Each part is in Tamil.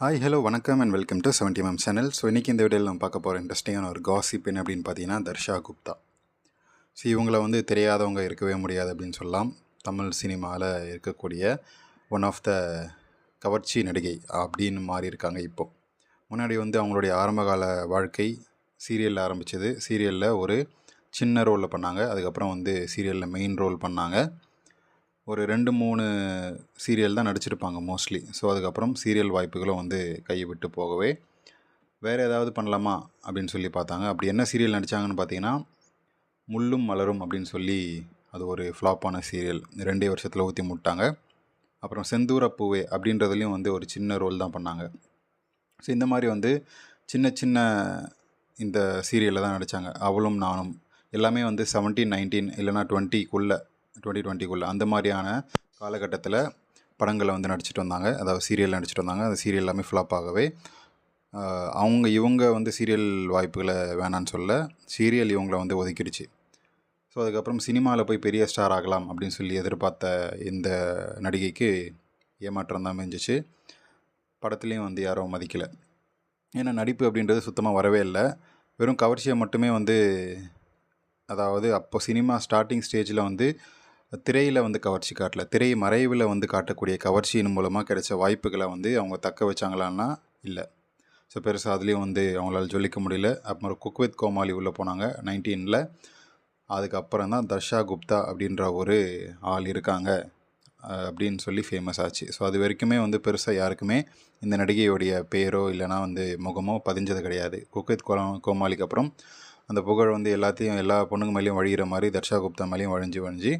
ஹாய் ஹலோ வணக்கம் and welcome to seventy MM channel so இன்றைக்கி இந்த வீடியோவில் நம்ம பார்க்க போகிற இன்ட்ரெஸ்டிங்கான ஒரு காசிப் என்ன அப்படின்னு பார்த்தீங்கன்னா தர்ஷா குப்தா. ஸோ இவங்கள வந்து தெரியாதவங்க இருக்கவே முடியாது அப்படின்னு சொல்லலாம். தமிழ் சினிமாவில் இருக்கக்கூடிய ஒன் ஆஃப் த கவர்ச்சி நடிகை அப்படின்னு மாறி இருக்காங்க இப்போ. முன்னாடி வந்து அவங்களுடைய ஆரம்பகால வாழ்க்கை சீரியலில் ஆரம்பித்தது சீரியலில் ஒரு சின்ன ரோலில் பண்ணாங்க. அதுக்கப்புறம் வந்து சீரியலில் மெயின் ரோல் பண்ணாங்க. ஒரு ரெண்டு மூணு சீரியல் தான் நடிச்சிருப்பாங்க மோஸ்ட்லி ஸோ அதுக்கப்புறம் சீரியல் வாய்ப்புகளும் வந்து கையை விட்டு போகவே. வேறு ஏதாவது பண்ணலாமா அப்படின்னு சொல்லி பார்த்தாங்க. அப்படி என்ன சீரியல் நடித்தாங்கன்னு பார்த்தீங்கன்னா முள்ளும் மலரும் அப்படின்னு சொல்லி அது ஒரு ஃப்ளாப்பான சீரியல் ரெண்டே வருஷத்தில் ஊற்றி முட்டாங்க. அப்புறம் செந்தூர பூவே அப்படின்றதுலையும் வந்து ஒரு சின்ன ரோல் தான் பண்ணாங்க. ஸோ இந்த மாதிரி வந்து சின்ன சின்ன இந்த சீரியலில் தான் நடித்தாங்க அவளும் நானும். எல்லாமே வந்து செவன்டீன் நைன்டீன் இல்லைனா டுவெண்ட்டிக்குள்ளே டுவெண்ட்டி டுவெண்ட்டிக்குள்ளே அந்த மாதிரியான காலகட்டத்தில் படங்களை வந்து நடிச்சிட்டு வந்தாங்க. அதாவது சீரியல் நடிச்சிட்டு வந்தாங்க. அந்த சீரியல் எல்லாமே ஃப்ளாப் ஆகவே அவங்க இவங்க வந்து சீரியல் வாய்ப்புகளை வேணான்னு சொல்ல சீரியல் இவங்களை வந்து ஒதுக்கிடுச்சு. ஸோ அதுக்கப்புறம் சினிமாவில் போய் பெரிய ஸ்டார் ஆகலாம் அப்படின்னு சொல்லி எதிர்பார்த்த இந்த நடிகைக்கு ஏமாற்றம் தான் மெஞ்சிச்சு. படத்துலேயும் வந்து யாரும் மதிக்கலை. ஏன்னா நடிப்பு அப்படின்றது சுத்தமாக வரவே இல்லை. வெறும் கவர்ச்சியை மட்டுமே வந்து அதாவது அப்போ சினிமா ஸ்டார்டிங் ஸ்டேஜில் வந்து திரையில் வந்து கவர்ச்சி காட்டல. திரை மறைவில் வந்து காட்டக்கூடிய கவர்ச்சியின் மூலமாக கிடைச்ச வாய்ப்புகளை வந்து அவங்க தக்க வச்சாங்களான்னா இல்லை. ஸோ பெருசாக அதுலேயும் வந்து அவங்களால ஜொலிக்க முடியல. அப்புறம் குக் வித் கோமாளி உள்ளே போனாங்க நைன்டீனில். அதுக்கப்புறம் தான் தர்ஷா குப்தா அப்படின்ற ஒரு ஆள் இருக்காங்க அப்படின்னு சொல்லி ஃபேமஸ் ஆச்சு. ஸோ அது வரைக்குமே வந்து பெருசாக யாருக்குமே இந்த நடிகையுடைய பேரோ இல்லைனா வந்து முகமோ பதிஞ்சது கிடையாது. குக் வித் கோ கோமாளிக்கு அப்புறம் அந்த புகழ் வந்து எல்லாத்தையும் எல்லா பொண்ணுங்க மேலேயும் வழிகிற மாதிரி தர்ஷா குப்தா மேலேயும் வழிஞ்சு வழிஞ்சு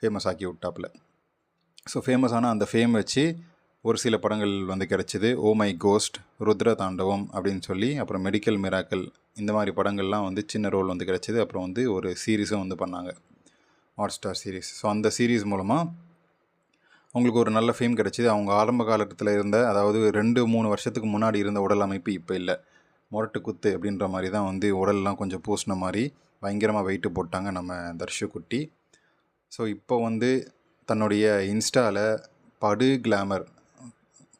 ஃபேமஸ் ஆக்கி விட்டாப்புல. ஸோ ஃபேமஸான அந்த ஃபேம் வச்சு ஒரு சில படங்கள் வந்து கிடச்சிது. Oh oh my ghost Rudra Thandavam அப்படின்னு சொல்லி அப்புறம் மெடிக்கல் மிராக்கல் இந்த மாதிரி படங்கள்லாம் வந்து சின்ன ரோல் வந்து கிடச்சிது. அப்புறம் வந்து ஒரு சீரீஸும் வந்து பண்ணாங்க. ஹாட் ஸ்டார் சீரீஸ் ஸோ அந்த சீரீஸ் மூலமாக அவங்களுக்கு ஒரு நல்ல ஃபேம் கிடச்சிது. அவங்க ஆரம்ப காலத்தில் இருந்த அதாவது ரெண்டு மூணு வருஷத்துக்கு முன்னாடி இருந்த உடல் அமைப்பு இப்போ இல்லை. முரட்டு குத்து அப்படின்ற மாதிரி தான் வந்து உடல்லாம் கொஞ்சம் பூசின மாதிரி பயங்கரமாக வெயிட்டு போட்டாங்க நம்ம தர்ஷு குட்டி. ஸோ இப்போ வந்து தன்னுடைய இன்ஸ்டாவில் படு கிளாமர்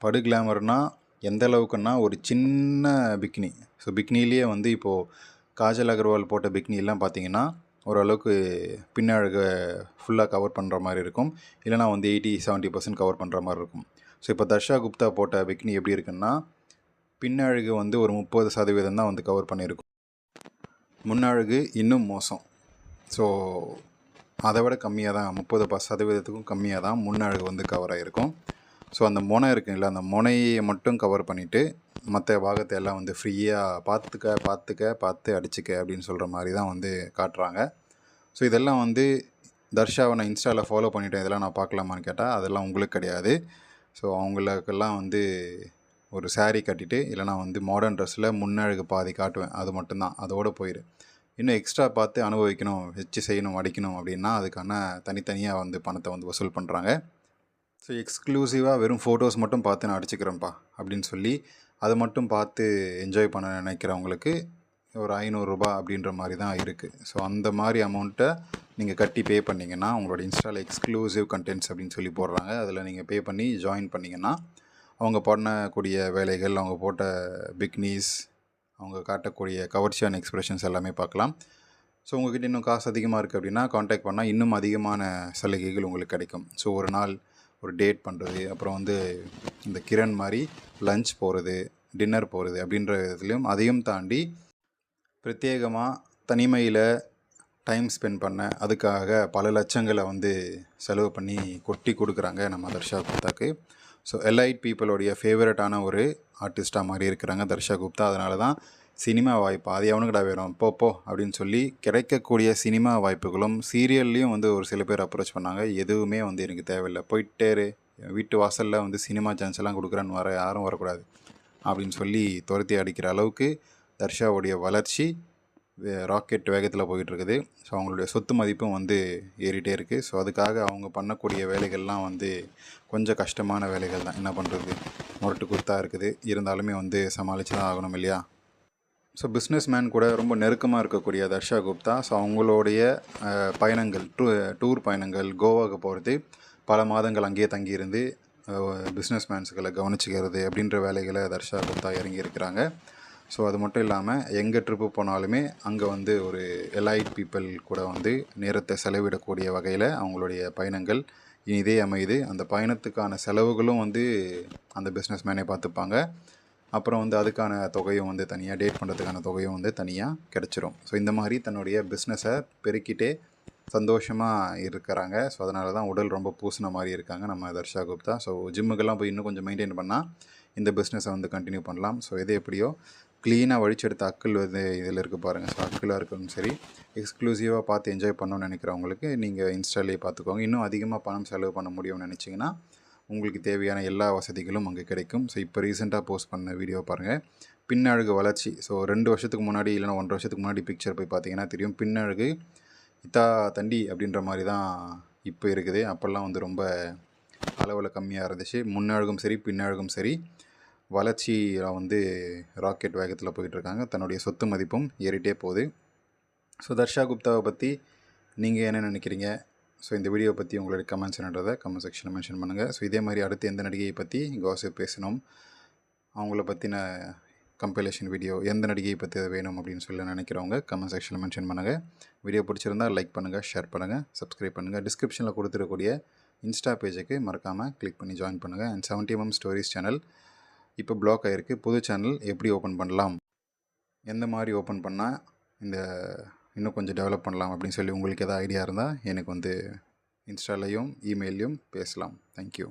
படு கிளாமர்னால் எந்த அளவுக்குன்னா ஒரு சின்ன பிக்னி ஸோ பிக்னிலேயே வந்து இப்போது காஜல் அகர்வால் போட்ட பிக்னிலாம் பார்த்தீங்கன்னா ஓரளவுக்கு பின்னழகை ஃபுல்லாக கவர் பண்ணுற மாதிரி இருக்கும். இல்லைனா வந்து எயிட்டி செவன்ட்டி பர்சன்ட் கவர் பண்ணுற மாதிரி இருக்கும். ஸோ இப்போ தர்ஷா குப்தா போட்ட பிக்னி எப்படி இருக்குன்னா பின்னழகு வந்து ஒரு முப்பது சதவீதம் தான் வந்து கவர் பண்ணியிருக்கும் முன்னழகு இன்னும் மோசம். ஸோ அதை விட கம்மியாக தான் முப்பது ப சதவீதத்துக்கும் கம்மியாக தான் முன்னழகு வந்து கவர் ஆகிருக்கும் ஸோ அந்த முனை இருக்குங்களா அந்த முனையை மட்டும் கவர் பண்ணிவிட்டு மற்ற பாகத்தை எல்லாம் வந்து ஃப்ரீயாக பார்த்துக்க பார்த்துக்க பார்த்து அடிச்சுக்க அப்படின்னு சொல்கிற மாதிரி தான் வந்து காட்டுறாங்க. ஸோ இதெல்லாம் வந்து தர்ஷாவை நான் இன்ஸ்டாவில் ஃபாலோ பண்ணிவிட்டேன் இதெல்லாம் நான் பார்க்கலாமான்னு கேட்டால் அதெல்லாம் உங்களுக்கு கிடையாது. ஸோ அவங்களுக்கெல்லாம் வந்து ஒரு சாரீ கட்டிட்டு இல்லைனா வந்து மாடர்ன் ட்ரெஸ்ஸில் முன்னழகு பாதி காட்டுவேன். அது மட்டும்தான். அதோடு போயிடு இன்னும் எக்ஸ்ட்ரா பார்த்து அனுபவிக்கணும் வச்சு செய்யணும் அடிக்கணும் அப்படின்னா அதுக்கான தனித்தனியாக வந்து பணத்தை வந்து வசூல் பண்ணுறாங்க ஸோ எக்ஸ்க்ளூசிவாக வெறும் ஃபோட்டோஸ் மட்டும் பார்த்து நான் அடிச்சுக்கிறேன்ப்பா அப்படின்னு சொல்லி அதை மட்டும் பார்த்து என்ஜாய் பண்ண நினைக்கிறவங்களுக்கு ஒரு ஐநூறுரூபா அப்படின்ற மாதிரி தான் இருக்குது ஸோ அந்த மாதிரி அமௌண்ட்டை நீங்கள் கட்டி பே பண்ணிங்கன்னா உங்களோட இன்ஸ்டாவில் எக்ஸ்க்ளூசிவ் கண்டென்ட்ஸ் அப்படின்னு சொல்லி போடுறாங்க. அதில் நீங்கள் பே பண்ணி ஜாயின் பண்ணிங்கன்னா அவங்க பண்ணக்கூடிய வேலைகள் அவங்க போட்ட பிக்னீஸ் அவங்க காட்டக்கூடிய கவர்ச்சியான எக்ஸ்பிரஷன்ஸ் எல்லாமே பார்க்கலாம். ஸோ உங்ககிட்ட இன்னும் காசு அதிகமாக இருக்குது அப்படின்னா காண்டாக்ட் பண்ணால் இன்னும் அதிகமான சலுகைகள் உங்களுக்கு கிடைக்கும். ஸோ ஒரு நாள் ஒரு டேட் பண்ணுறது அப்புறம் வந்து இந்த கிரண் மாதிரி லஞ்ச் போகிறது டின்னர் போகிறது அப்படின்ற இதுலேயும் அதையும் தாண்டி பிரத்யேகமாக தனிமையில் டைம் ஸ்பெண்ட் பண்ண அதுக்காக பல லட்சங்களை வந்து செலவு பண்ணி கொட்டி கொடுக்குறாங்க நம்ம தர்ஷா குப்தாக்கு. ஸோ எலைட் பீப்புளுடைய ஃபேவரட்டான ஒரு ஆர்டிஸ்ட்டாக மாதிரி இருக்கிறாங்க தர்ஷா குப்தா. அதனால தான் சினிமா வாய்ப்பு அது எவனுக்கடா வேணும் போ போ அப்படின்னு சொல்லி கிடைக்கக்கூடிய சினிமா வாய்ப்புகளும் சீரியல்லையும் வந்து ஒரு சில பேர் அப்ரோச் பண்ணாங்க. எதுவுமே வந்து எனக்கு தேவையில்லை போயிட்டேரு வீட்டு வாசலில் வந்து சினிமா சான்ஸ் எல்லாம் கொடுக்குறேன்னு வர யாரும் வரக்கூடாது அப்படின்னு சொல்லி துரத்தி அடிக்கிற அளவுக்கு தர்ஷாவுடைய வளர்ச்சி ராக்கெட் வேகத்தில் போயிட்டுருக்குது. ஸோ அவங்களுடைய சொத்து மதிப்பும் வந்து ஏறிட்டே இருக்குது ஸோ அதுக்காக அவங்க பண்ணக்கூடிய வேலைகள்லாம் வந்து கொஞ்சம் கஷ்டமான வேலைகள் தான். என்ன பண்ணுறது முரட்டு குத்தா இருக்குது. இருந்தாலுமே வந்து சமாளித்து தான் ஆகணும் இல்லையா? ஸோ பிஸ்னஸ் மேன் கூட ரொம்ப நெருக்கமாக இருக்கக்கூடிய தர்ஷா குப்தா. ஸோ அவங்களுடைய பயணங்கள் டூ டூர் பயணங்கள் கோவாவுக்கு போகிறது பல மாதங்கள் அங்கேயே தங்கியிருந்து பிஸ்னஸ் மேன்ஸுகளை கவனிச்சிக்கிறது அப்படின்ற வேலைகளை தர்ஷா குப்தா இறங்கியிருக்கிறாங்க. ஸோ அது மட்டும் இல்லாமல் எங்கே ட்ரிப்பு போனாலுமே அங்கே வந்து ஒரு எலைட் பீப்புள் கூட வந்து நேரத்தை செலவிடக்கூடிய வகையில் அவங்களுடைய பயணங்கள் இனிதே அமையுது. அந்த பயணத்துக்கான செலவுகளும் வந்து அந்த பிஸ்னஸ் மேனே பார்த்துப்பாங்க. அப்புறம் வந்து அதுக்கான தொகையும் வந்து தனியாக டேட் பண்ணுறதுக்கான தொகையும் வந்து தனியாக கிடச்சிரும். ஸோ இந்த மாதிரி தன்னுடைய பிஸ்னஸை பெருக்கிட்டே சந்தோஷமாக இருக்கிறாங்க. ஸோ அதனால தான் உடல் ரொம்ப பூசின மாதிரி இருக்காங்க நம்ம தர்ஷா குப்தா. ஸோ ஜிம்முக்கெல்லாம் போய் இன்னும் கொஞ்சம் மெயின்டைன் பண்ணால் இந்த பிஸ்னஸை வந்து கண்டினியூ பண்ணலாம். ஸோ எது எப்படியோ க்ளீனாக வழிச்செடுத்த அக்கிள் வந்து இதில் இருக்குது பாருங்கள் ஸோ அக்கிளாக இருக்கணும் சரி. எக்ஸ்க்ளூசிவாக பார்த்து என்ஜாய் பண்ணணும்னு நினைக்கிறவங்களுக்கு நீங்கள் இன்ஸ்டாலேயே பார்த்துக்கோங்க. இன்னும் அதிகமாக பணம் செலவு பண்ண முடியும்னு நினச்சிங்கன்னா உங்களுக்கு தேவையான எல்லா வசதிகளும் அங்கே கிடைக்கும். ஸோ இப்போ ரீசெண்டாக போஸ்ட் பண்ண வீடியோ பாருங்கள் பின்னழகு வளர்ச்சி. ஸோ ரெண்டு வருஷத்துக்கு முன்னாடி இல்லைனா ஒன்றரை வருஷத்துக்கு முன்னாடி பிக்சர் போய் பார்த்தீங்கன்னா தெரியும். பின்னழகு இத்தா தண்டி அப்படின்ற மாதிரி தான் இப்போ இருக்குது. அப்போல்லாம் வந்து ரொம்ப அளவில் கம்மியாக இருந்துச்சு. முன்னழகும் சரி பின்னழகும் சரி. வளர்ச்சியில் வந்து ராக்கெட் வேகத்தில் போயிட்டுருக்காங்க தன்னுடைய சொத்து மதிப்பும் ஏறிட்டே போகுது. ஸோ தர்ஷா குப்தாவை பற்றி நீங்கள் என்ன நினைக்கிறீங்க? ஸோ இந்த வீடியோ பற்றி உங்களுடைய கமெண்ட்ஸ் என்னன்றதை கமெண்ட் செக்ஷனில் மென்ஷன் பண்ணுங்கள் ஸோ இதே மாதிரி அடுத்து எந்த நடிகையை பற்றி காசிப் பேசணும் அவங்கள பற்றின கம்பைலேஷன் வீடியோ எந்த நடிகையை பற்றி வேணும் அப்படின்னு சொல்லி நினைக்கிறவங்க கமெண்ட் செக்ஷனில் மென்ஷன் பண்ணுங்கள் வீடியோ பிடிச்சிருந்தா லைக் பண்ணுங்கள் ஷேர் பண்ணுங்கள் சப்ஸ்கிரைப் பண்ணுங்கள் டிஸ்கிரிப்ஷனில் கொடுத்துருக்கூடிய இன்ஸ்டா பேஜுக்கு மறக்காமல் கிளிக் பண்ணி ஜாயின் பண்ணுங்கள் and seventy MM stories channel இப்போ பிளாக் ஆகிருக்கு புது சேனல் எப்படி ஓப்பன் பண்ணலாம்? எந்த மாதிரி ஓப்பன் பண்ணால் இந்த இன்னும் கொஞ்சம் டெவலப் பண்ணலாம் அப்படின்னு சொல்லி உங்களுக்கு எதாவது ஐடியா இருந்தால் எனக்கு வந்து இன்ஸ்டாலையும் இமெயிலையும் பேசலாம். தேங்க்யூ